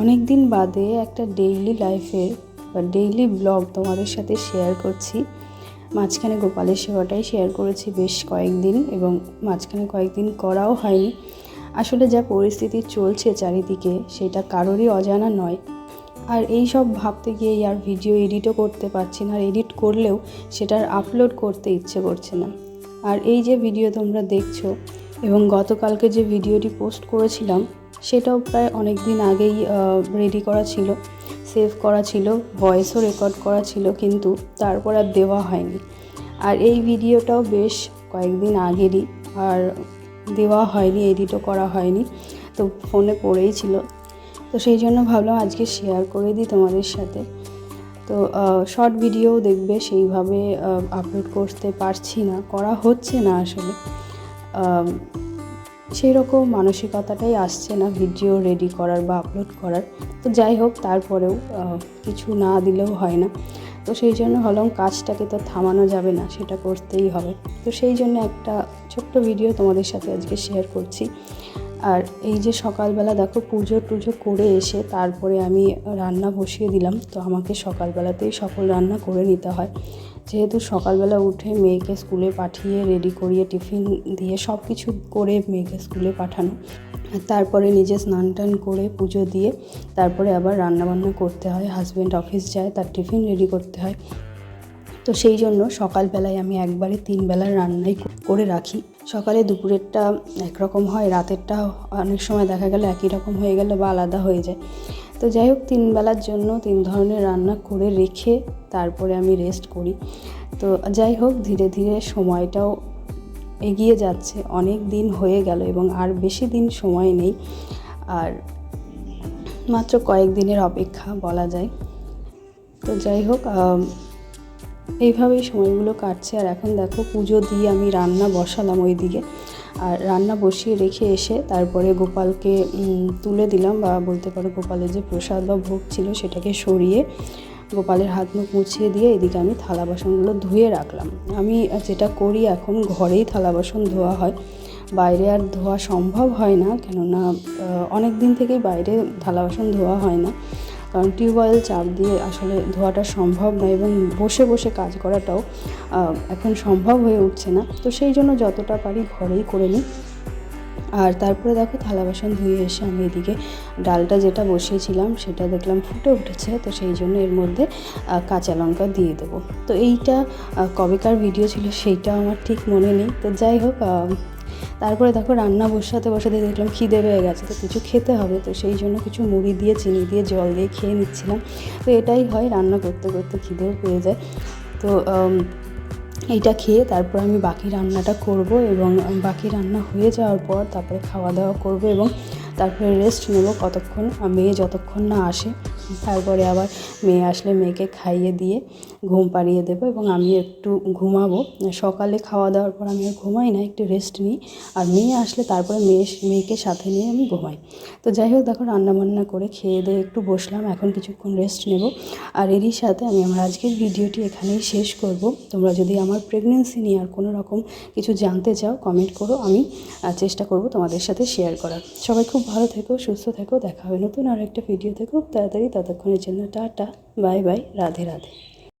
অনেক দিন বাদে একটা ডেইলি লাইফের বা ডেইলি ব্লগ তোমাদের সাথে শেয়ার করছি। মাঝখানে গোপালের সেবাটাই শেয়ার করেছি বেশ কয়েকদিন এবং মাঝখানে কয়েকদিন করাও হয়নি। আসলে যা পরিস্থিতি চলছে চারিদিকে সেটা কারোরই অজানা নয়। আর এই সব ভাবতে গিয়ে আর ভিডিও এডিটও করতে পারছি না, আর এডিট করলেও সেটার আপলোড করতে ইচ্ছে করছে না। আর এই যে ভিডিও তোমরা দেখছ এবং গতকালকে যে ভিডিওটি পোস্ট করেছিলাম সেটাও প্রায় অনেক দিন আগেই রেডি করা ছিল সেভ করা ছিল ভয়েসও রেকর্ড করা ছিল, কিন্তু তারপর আর দেওয়া হয়নি। আর এই ভিডিওটাও বেশ কয়েকদিন আগেরই, আর দেওয়া হয়নি এডিটও করা হয়নি, তো ফোনে পড়েই ছিল। তো সেই জন্য ভাবলাম আজকে শেয়ার করে দিই তোমাদের সাথে। তো শর্ট ভিডিও দেখবে, সেইভাবে আপলোড করতে পারছি না, করা হচ্ছে না আসলে। সেই রকম মানসিকতাটাই আসছে না ভিডিও রেডি করার বা আপলোড করার। তো যাই হোক, তারপরেও কিছু না দিলেও হয় না। তো সেই জন্য ভাবলাম কাজটাকে তো থামানো যাবে না, সেটা করতেই হবে। তো সেই জন্য একটা ছোট্ট ভিডিও তোমাদের সাথে আজকে শেয়ার করছি। আর এই যে সকালবেলা দেখো পুজো টুজো করে এসে তারপরে আমি রান্না বসিয়ে দিলাম, তো আমাকে সকালবেলাতেই সকল রান্না করে নিতে হয়। যেহেতু সকালবেলা উঠে মেয়েকে স্কুলে পাঠিয়ে রেডি করিয়ে টিফিন দিয়ে সব কিছু করে মেয়েকে স্কুলে পাঠানো তারপরে নিজে স্নান টান করে পুজো দিয়ে তারপরে আবার রান্নাবান্না করতে হয়। হাজব্যান্ড অফিস যায়, তার টিফিন রেডি করতে হয়। তো সেই জন্য সকালবেলায় আমি একবারে তিন বেলার রান্নাই করে রাখি। সকালে দুপুরেরটা একরকম হয়, রাতেরটা অনেক সময় দেখা গেল একই রকম হয়ে গেল বা আলাদা হয়ে যায়। তো যাই হোক তিন বেলার জন্য তিন ধরনের রান্না করে রেখে তারপরে আমি রেস্ট করি। তো যাই হোক, ধীরে ধীরে সময়টাও এগিয়ে যাচ্ছে। অনেক দিন হয়ে গেল এবং আর বেশি দিন সময় নেই। আর মাত্র কয়েক দিনের অপেক্ষা বলা যায়। তো যাই হোক এইভাবেই সময়গুলো কাটছে। আর এখন দেখো পুজো দিয়ে আমি রান্না বসালাম ওইদিকে। আর রান্না বসিয়ে রেখে এসে তারপরে গোপালকে তুলে দিলাম বা বলতে পারো গোপালের যে প্রসাদ বা ভোগ ছিল সেটাকে সরিয়ে গোপালের হাত মুখ মুছিয়ে দিয়ে এদিকে আমি থালা বাসনগুলো ধুয়ে রাখলাম। আমি যেটা করি এখন ঘরেই থালা বাসন ধোয়া হয়। বাইরে আর ধোয়া সম্ভব হয় না কেননা অনেক দিন থেকেই বাইরে থালা বাসন ধোয়া হয় না। কারণ টিউবওয়েল চাপ দিয়ে আসলে ধোয়াটা সম্ভব নয় এবং বসে বসে কাজ করাটাও এখন সম্ভব হয়ে উঠছে না। তো সেই জন্য যতটা পারি ঘরেই করে নিই। আর তারপরে দেখো থালা বাসন ধুয়ে এসে আমি এদিকে ডালটা যেটা বসিয়েছিলাম সেটা দেখলাম ফুটে উঠেছে। তো সেই জন্য এর মধ্যে কাঁচা লঙ্কা দিয়ে দেবো। তো এইটা কবেকার ভিডিও ছিল সেইটা আমার ঠিক মনে নেই। তো যাই হোক তারপরে দেখো রান্না বসাতে বসাতে দেখলাম খিদে পেয়ে গেছে, তো কিছু খেতে হবে, তো সেই জন্য কিছু মুড়ি দিয়ে, চিনি দিয়ে, জল দিয়ে খেয়ে নিচ্ছিলাম। তো এটাই হয় রান্না করতে করতে খিদেও পেয়ে যায়। তো এইটা খেয়ে তারপর আমি বাকি রান্নাটা করব এবং বাকি রান্না হয়ে যাওয়ার পর তারপরে খাওয়া দাওয়া করব এবং তারপরে রেস্ট নেব কতক্ষণ, মেয়ে যতক্ষণ না আসে, তারপরে আবার মেয়ে আসলে মেয়েকে খাইয়ে দিয়ে ঘুম পাড়িয়ে দেবো এবং আমি একটু ঘুমাবো। সকালে খাওয়া দাওয়ার পর আমি আর ঘুমাই না, একটু রেস্ট নিই। আর মেয়ে আসলে তারপরে মেয়ে, মেয়েকে সাথে নিয়ে আমি ঘুমাই। তো যাই হোক, দেখো রান্নাবান্না করে খেয়ে দিয়ে একটু বসলাম, এখন কিছুক্ষণ রেস্ট নেব। আর এরই সাথে আমি আমার আজকের ভিডিওটি এখানেই শেষ করব। তোমরা যদি আমার প্রেগনেন্সি নিয়ে আর কোনো রকম কিছু জানতে চাও কমেন্ট করো, আমি চেষ্টা করব তোমাদের সাথে শেয়ার করার। সবাই খুব ভালো থেকো, সুস্থ থেকো, দেখা হবে নতুন আর একটা ভিডিও থেকো তাড়াতাড়ি, ততক্ষণের জন্য tata bye bye Radhe Radhe.